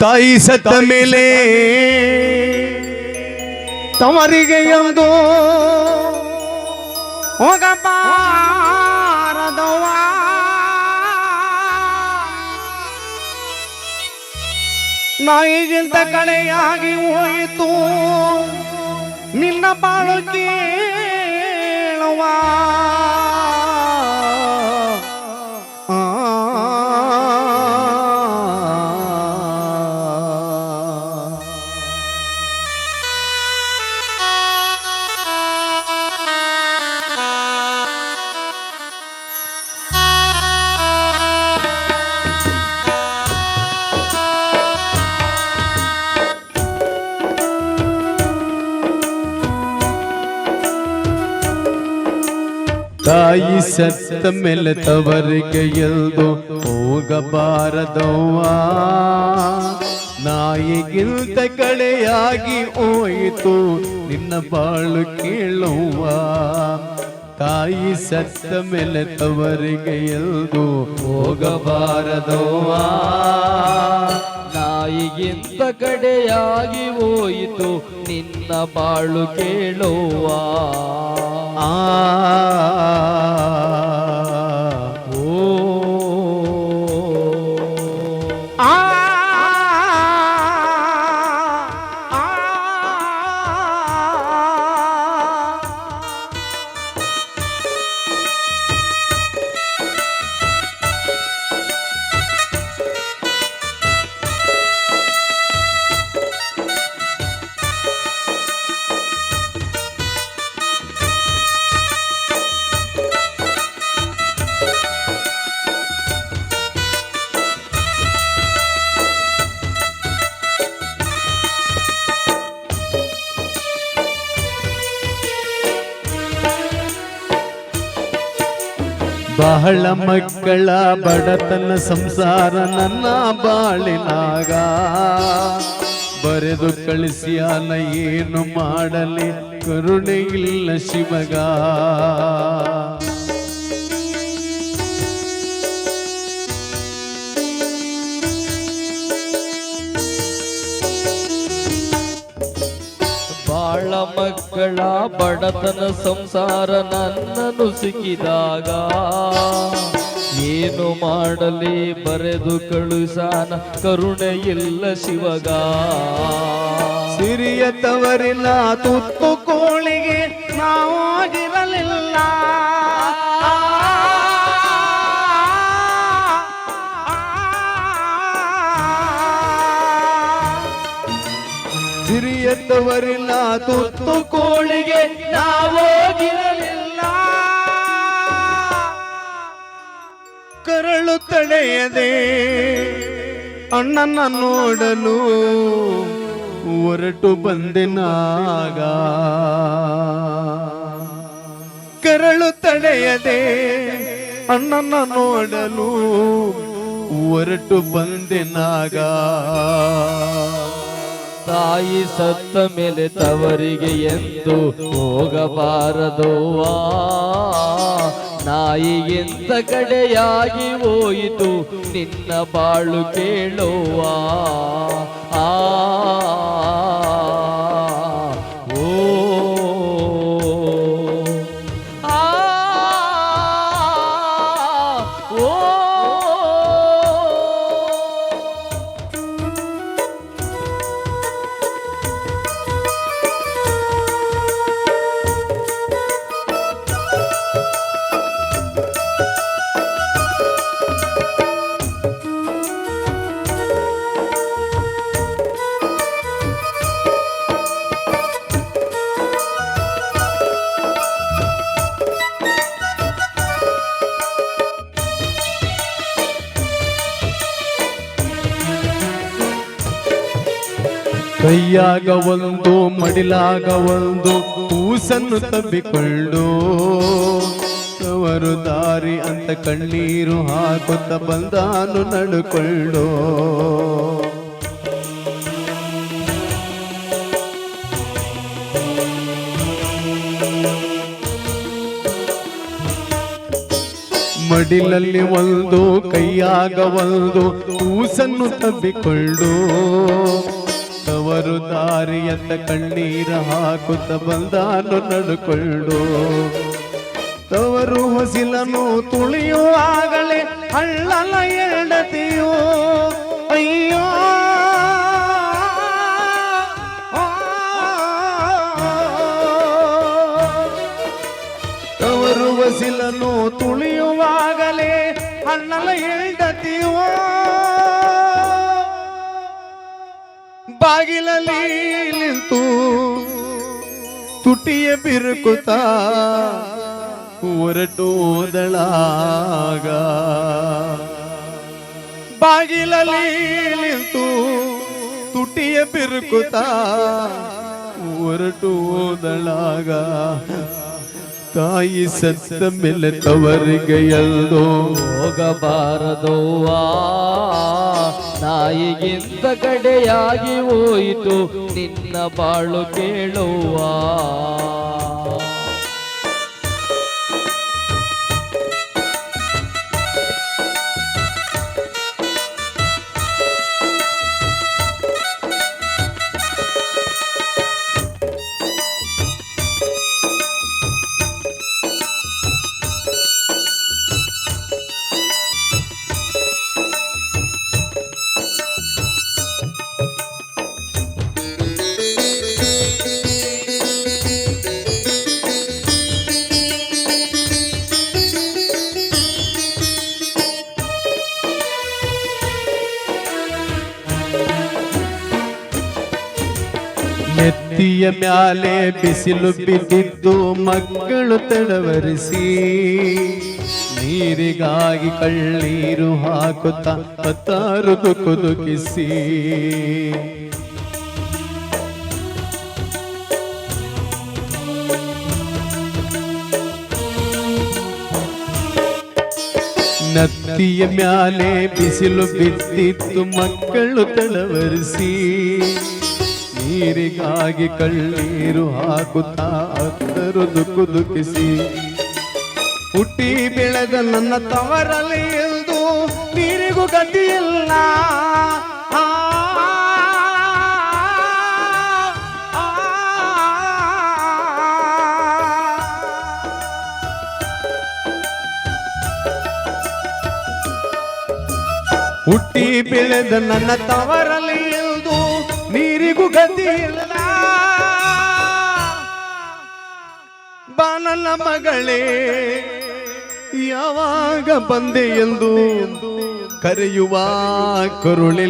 ತಾಯಿ ಸತ್ತ ಮೇಲೆ ತವರಿಗೆ ಎಂದು ಹೋಗಬಾರದವ್ವ. ನಾಯಿಗಿಂತ ಕಡೆಯಾಗಿ ಹೋಯಿತು. ನಿನ್ನ ಬಾಳು ಕೇಳುವ ತಾಯಿ ಸತ್ತ ಮೇಲೆ ತವರಿಗೆ ಎಲ್ದು ಹೋಗಬಾರದವ್ವ. ನಾಯಿಗಿಂತ ಕಳೆಯಾಗಿ ಹೋಯಿತು, ನಿನ್ನ ಬಾಳು ಕೇಳುವ ತಾಯಿ ಸತ್ತ ಮೇಲೆ ತವರಿಗೆ ಎಲ್ದು ಹೋಗಬಾರದವ್ವ. ನಾಯಿಗಿಂತ ಕಡೆಯಾಗಿ ಹೋಯಿತು ನಿನ್ನ ಬಾಳು ಕೇಳುವ. ಆ ಬಹಳ ಮಕ್ಕಳ ಬಡತನ ಸಂಸಾರ ನನ್ನ ಬಾಳಿನಾಗ. ಬರೆದು ಕಳಿಸಿಯಾನ ಏನು ಮಾಡಲಿ ಕರುಣೆ ಇಲ್ಲ ಶಿವಗ. ಬಾಳ ಮಕ್ಕಳ ಬಡತನ ಸಂಸಾರ ನನ್ನನ್ನು ಸಿಕ್ಕಿದಾಗ. ಏನು ಮಾಡಲಿ ಬರೆದು ಕಳುಸಾನ ಕರುಣೆ ಇಲ್ಲ ಶಿವಗ. ಸಿರಿಯ ತವರಿನ ತುತ್ತು ಕೋಳಿಗೆ ನಾವಾಗಿರಲಿಲ್ಲ ಸಿರಿಯ ತವರಿನ ತುತ್ತು ಕೋಳಿಗೆ ನಾವೋಗಿರಲಿಲ್ಲ. ಕರಳು ತಡೆಯದೆ ಅಣ್ಣನ ನೋಡಲು ಹೊರಟು ಬಂದೆನಾಗ ಕರಳು ತಡೆಯದೆ ಅಣ್ಣನ ನೋಡಲು ಹೊರಟು ಬಂದೆನಾಗ ತಾಯಿ ಸತ್ತ ಮೇಲೆ ತವರಿಗೆ ಎಂದು ಹೋಗಬಾರದೋವಾ ನಾಯಿಗಿಂತ ಕಡೆಯಾಗಿ ಹೋಯಿತು ನಿನ್ನ ಬಾಳು ಕೇಳುವ. ಆ ಕೈಯಾಗ ಒಂದು, ಮಡಿಲಾಗ ಒಂದು ಕೂಸನ್ನು ತಬ್ಬಿಕೊಂಡು ಅವರು ದಾರಿ ಅಂತ ಕಣ್ಣೀರು ಹಾಕುತ್ತ ಬಂದಾನು ನಡುಕೊಂಡು. ಮಡಿಲಲ್ಲಿ ಒಂದು, ಕೈಯಾಗ ಒಂದು ಕೂಸನ್ನು ತಬ್ಬಿಕೊಂಡು ತವರು ದಾರಿಯತ್ತ ಕಣ್ಣೀರ ಹಾಕುತ್ತ ಬಂದಾನು ನಡುಕೊಂಡು ತವರು ಹೊಸಿಲನು ತುಳಿಯುವಾಗಲೇ ಹಳ್ಳಲ ಎಡತಿಯೋ ಅಯ್ಯೋ. ತವರು ಹೊಸಿಲನು ತುಳಿಯುವಾಗಲೇ ಹಳ್ಳಲ ಎರಡತೆಯೋ. ಬಾಗಿಲಲ್ಲಿ ನಿಂತು ತುಟಿಯ ಬಿರುಕುತ ಹೊರಟೋದಳಾಗ ಬಾಗಿಲಲ್ಲಿ ನಿಂತು ತುಟಿಯ ಬಿರುಕುತ ಹೊರಟೋದಳಾಗ ತಾಯಿ ಸತ್ತ ಮೇಲೆ ತವರಿಗೆ ಎಲ್ದೋ ಹೋಗಬಾರದವ್ವಾ ನಾಯಿಗಿಂತ ಕಡೆಯಾಗಿ ಹೋಯಿತು. ನಿನ್ನ ಬಾಳು ಕೇಳುವಾ. ನೆತ್ತಿಯ ಮ್ಯಾಲೆ ಬಿಸಿಲು ಬಿದ್ದಿದ್ದು ಮಕ್ಕಳು ತಡವರಿಸಿ. ನೀರಿಗಾಗಿ ಕಳ್ಳೀರು ಹಾಕುತ್ತಾ ಹತ್ತಾರು ಕುದುಕಿಸಿ ನತ್ತಿಯ ಮ್ಯಾಲೆ ಬಿಸಿಲು ಬಿದ್ದಿತ್ತು ಮಕ್ಕಳು ತಡವರಿಸಿ. ನೀರಿಗಾಗಿ ಕಳ್ಳೀರು ಹಾಕುತ್ತಾ ದುಕ್ಕು ದುಃಖಿಸಿ ಹುಟ್ಟಿ ಬೆಳೆದ ನನ್ನ ತವರಲ್ಲಿ ಎಂದು ನೀರಿಗೂ ಗತಿಯಿಲ್ಲ ಹುಟ್ಟಿ ಬೆಳೆದ ನನ್ನ ತವರಲ್ಲಿ ಗತಿ ಇಲ್ಲ ಬಾನನ ಮಗಳೇ ಯಾವಾಗ ಬಂದೆ ಎಂದು ಕರೆಯುವ ಕರುಳಿಲ್ಲ.